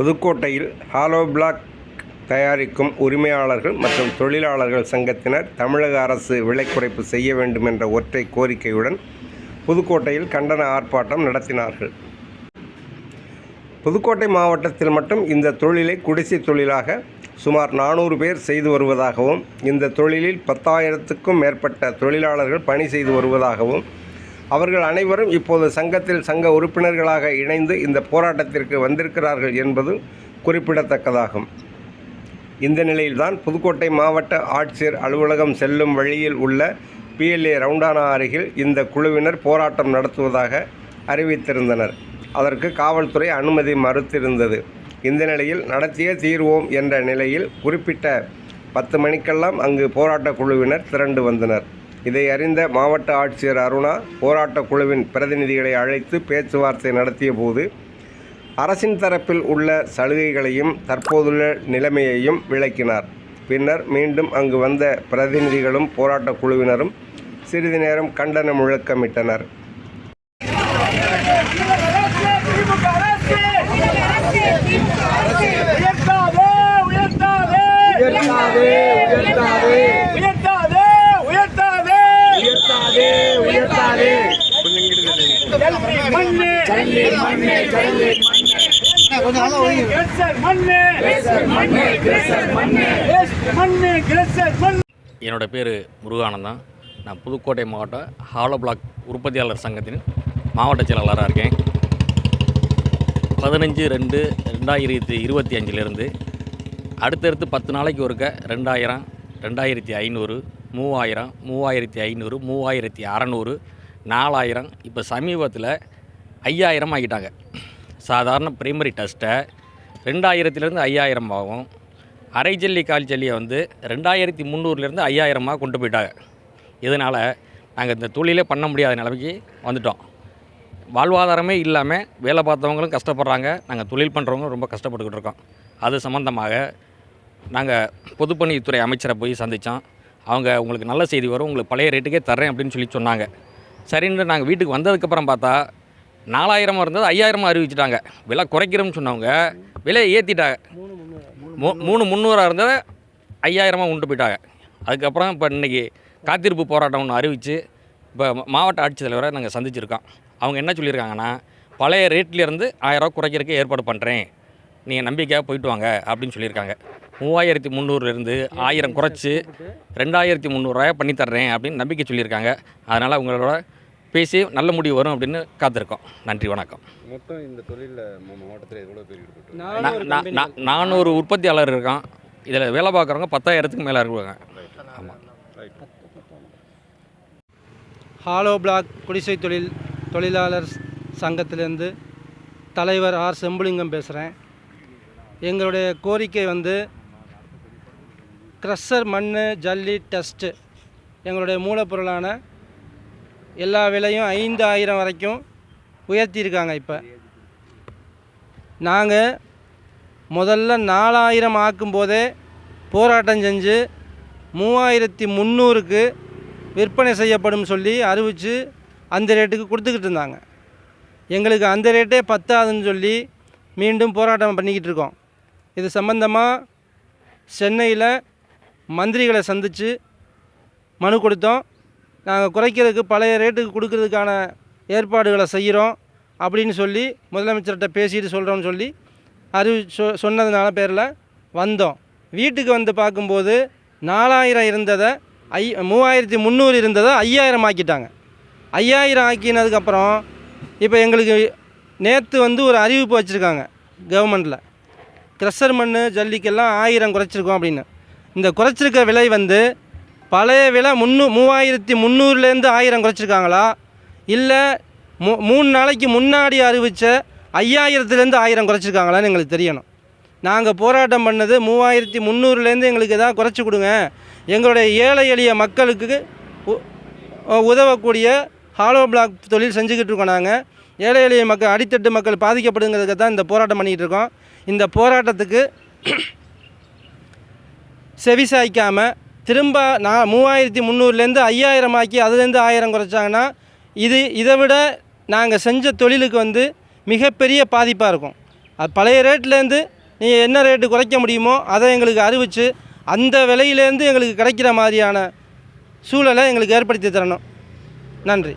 புதுக்கோட்டையில் hollow block தயாரிக்கும் உரிமையாளர்கள் மற்றும் தொழிலாளர்கள் சங்கத்தினர் தமிழக அரசு விலை குறைப்பு செய்ய வேண்டும் என்ற ஒற்றை கோரிக்கையுடன் புதுக்கோட்டையில் கண்டன ஆர்ப்பாட்டம் நடத்தினார்கள். புதுக்கோட்டை மாவட்டத்தில் மட்டும் இந்த தொழிலை குடிசை தொழிலாக சுமார் நானூறு பேர் செய்து வருவதாகவும் இந்த தொழிலில் பத்தாயிரத்துக்கும் மேற்பட்ட தொழிலாளர்கள் பணி செய்து வருவதாகவும் அவர்கள் அனைவரும் இப்போது சங்கத்தில் சங்க உறுப்பினர்களாக இணைந்து இந்த போராட்டத்திற்கு வந்திருக்கிறார்கள் என்பது குறிப்பிடத்தக்கதாகும். இந்த நிலையில்தான் புதுக்கோட்டை மாவட்ட ஆட்சியர் அலுவலகம் செல்லும் வழியில் உள்ள பிஎல்ஏ ரவுண்டானா அருகில் இந்த குழுவினர் போராட்டம் நடத்துவதாக அறிவித்திருந்தனர். அதற்கு காவல்துறை அனுமதி மறுத்திருந்தது. இந்த நிலையில் நடத்திய தீர்வோம் என்ற நிலையில் குறிப்பிட்ட பத்து மணிக்கெல்லாம் அங்கு போராட்ட குழுவினர் திரண்டு வந்தனர். இதை அறிந்த மாவட்ட ஆட்சியர் அருணா போராட்டக் குழுவின் பிரதிநிதிகளை அழைத்து பேச்சுவார்த்தை நடத்திய போது அரசின் தரப்பில் உள்ள சலுகைகளையும் தற்போதுள்ள நிலைமையையும் விளக்கினார். பின்னர் மீண்டும் அங்கு வந்த பிரதிநிதிகளும் போராட்டக் குழுவினரும் சிறிது நேரம் கண்டன முழக்கமிட்டனர். மண்ணு ஜல்லி மண்ணே ஜல்லி கிரசர் மண்ணு. மண்ணு கிரசர் மண்ணு. மண்ணு கிரசர் மண்ணு என்னோட பேர் முருகானந்தம். நான் புதுக்கோட்டை மாவட்ட ஹாலோ பிளாக் உற்பத்தியாளர் சங்கத்தின் மாவட்ட செயலாளராக இருக்கேன். பதினஞ்சு ரெண்டு ரெண்டாயிரத்தி இருபத்தி அஞ்சிலேருந்து அடுத்தடுத்து பத்து நாளைக்கு ஒருக்க ரெண்டாயிரம் ரெண்டாயிரத்தி ஐநூறு மூவாயிரம் மூவாயிரத்தி ஐநூறு மூவாயிரத்தி அறநூறு நாலாயிரம். இப்போ சமீபத்தில் ஐயாயிரம் ஆகிட்டாங்க. சாதாரண ப்ரைமரி டெஸ்ட்டை ரெண்டாயிரத்துலேருந்து ஐயாயிரம் ஆகும். அரை ஜல்லி கால் ஜல்லியை வந்து ரெண்டாயிரத்தி முந்நூறுலேருந்து ஐயாயிரமாக கொண்டு போயிட்டாங்க. இதனால் நாங்கள் இந்த தொழிலே பண்ண முடியாத நிலைமைக்கு வந்துட்டோம். வாழ்வாதாரமே இல்லாமல் வேலை பார்த்தவங்களும் கஷ்டப்படுறாங்க. நாங்கள் தொழில் பண்ணுறவங்களும் ரொம்ப கஷ்டப்பட்டுக்கிட்டு இருக்கோம். அது சம்மந்தமாக நாங்கள் பொதுப்பணித்துறை அமைச்சரை போய் சந்தித்தோம் அவங்க உங்களுக்கு நல்ல செய்தி வரும். உங்களுக்கு பழைய ரேட்டுக்கே தர்றேன் அப்படின்னு சொல்லி சொன்னாங்க. சரின்னு நாங்கள் வீட்டுக்கு வந்ததுக்கப்புறம் பார்த்தா நாலாயிரமாக இருந்தது ஐயாயிரமாக அறிவிச்சிட்டாங்க. விலை குறைக்கிறோம்னு சொன்னவங்க விலையை ஏற்றிட்டாங்க மூ மூணு முந்நூறாக இருந்ததை ஐயாயிரமாக உண்டு போயிட்டாங்க. அதுக்கப்புறம் இப்போ இன்றைக்கி காத்திருப்பு போராட்டம் ஒன்று அறிவித்து இப்போ மாவட்ட ஆட்சித்தலைவரை நாங்கள் சந்திச்சிருக்கோம். அவங்க என்ன சொல்லியிருக்காங்கன்னா பழைய ரேட்லேருந்து ஆயிரரூவா குறைக்கிறதுக்கு ஏற்பாடு பண்ணுறேன் நீங்கள் நம்பிக்கையாக போயிட்டு வாங்க அப்படின்னு சொல்லியிருக்காங்க. மூவாயிரத்தி முந்நூறுலேருந்து ஆயிரம் குறைச்சி ரெண்டாயிரத்தி முந்நூறுரூவாயா பண்ணி தர்றேன் அப்படின்னு நம்பிக்கை சொல்லியிருக்காங்க. அதனால் அவங்களோட பேசி நல்ல முடிவு வரும் அப்படின்னு காத்திருக்கோம். நன்றி வணக்கம். மொத்தம் இந்த தொழிலில் மாவட்டத்தில் எவ்வளோ பேர் ஈடுபட்டு நானூறு உற்பத்தியாளர் இருக்கான். இதில் வேலை பார்க்குறவங்க பத்தாயிரத்துக்கு மேலே இருக்காங்க. ஆமாம் ஹாலோ பிளாக் குடிசை தொழில் தொழிலாளர் சங்கத்திலேருந்து தலைவர் ஆர். செம்புலிங்கம் பேசுகிறேன் எங்களுடைய கோரிக்கை வந்து க்ரஷர் மண் ஜல்லி டெஸ்ட்டு எங்களுடைய மூலப்பொருளான எல்லா விலையும் ஐந்து ஆயிரம் வரைக்கும் உயர்த்தியிருக்காங்க இப்போ. நாங்கள் முதல்ல நாலாயிரம் ஆக்கும்போதே போராட்டம் செஞ்சு மூவாயிரத்தி முந்நூறுக்கு விற்பனை செய்யப்படும் சொல்லி அறிவித்து அந்த ரேட்டுக்கு கொடுத்துக்கிட்டு இருந்தாங்க. எங்களுக்கு அந்த ரேட்டே பத்தாதுன்னு சொல்லி மீண்டும் போராட்டம் பண்ணிக்கிட்டு இருக்கோம். இது சம்பந்தமாக சென்னையில் மந்திரிகளை சந்தித்து மனு கொடுத்தோம். நாங்கள் குறைக்கிறதுக்கு பழைய ரேட்டுக்கு கொடுக்கறதுக்கான ஏற்பாடுகளை செய்கிறோம் அப்படின்னு சொல்லி முதலமைச்சர்கிட்ட பேசிட்டு சொல்கிறோம்னு சொல்லி அறிவி சொ சொன்னதுனால பேரில் வந்தோம். வீட்டுக்கு வந்து பார்க்கும்போது நாலாயிரம் இருந்ததை ஐ மூவாயிரத்தி முந்நூறு இருந்ததை ஐயாயிரம் ஆக்கிட்டாங்க. ஐயாயிரம் ஆக்கினதுக்கப்புறம் இப்போ எங்களுக்கு நேற்று வந்து ஒரு அறிவிப்பு வச்சுருக்காங்க கவர்மெண்ட்டில். க்ரெஷர் மண் ஜல்லிக்கெல்லாம் ஆயிரம் குறைச்சிருக்கோம் அப்படின்னு. இந்த குறைச்சிருக்க விலை வந்து பழைய விலை முந்நூ மூவாயிரத்தி முந்நூறுலேருந்து ஆயிரம் குறைச்சிருக்காங்களா? இல்லை மூ மூணு நாளைக்கு முன்னாடி அறிவித்த ஐயாயிரத்துலேருந்து ஆயிரம் குறைச்சிருக்காங்களான்னு எங்களுக்கு தெரியணும். நாங்கள் போராட்டம் பண்ணது மூவாயிரத்தி முந்நூறுலேருந்து எங்களுக்கு எதாவது குறைச்சி கொடுங்க. எங்களுடைய ஏழை எளிய மக்களுக்கு உதவக்கூடிய ஹாலோ பிளாக் தொழில் செஞ்சுக்கிட்டு இருக்கோம் நாங்கள் ஏழை எளிய மக்கள் அடித்தட்டு மக்கள் பாதிக்கப்படுங்கிறதுக்கு தான் இந்த போராட்டம் பண்ணிகிட்டு இருக்கோம். இந்த போராட்டத்துக்கு செவிசாய்க்காமல் திரும்ப நான் மூவாயிரத்தி முந்நூறுலேருந்து ஐயாயிரம் ஆக்கி அதுலேருந்து ஆயிரம் குறைச்சாங்கன்னா இது இதை விட நாங்கள் செஞ்ச தொழிலுக்கு வந்து மிகப்பெரிய பாதிப்பாக இருக்கும். அது பழைய ரேட்லேருந்து நீங்கள் என்ன ரேட்டு குறைக்க முடியுமோ அதை எங்களுக்கு அறிவித்து அந்த விலையிலேருந்து எங்களுக்கு கிடைக்கிற மாதிரியான சூழலை எங்களுக்கு ஏற்படுத்தி தரணும். நன்றி.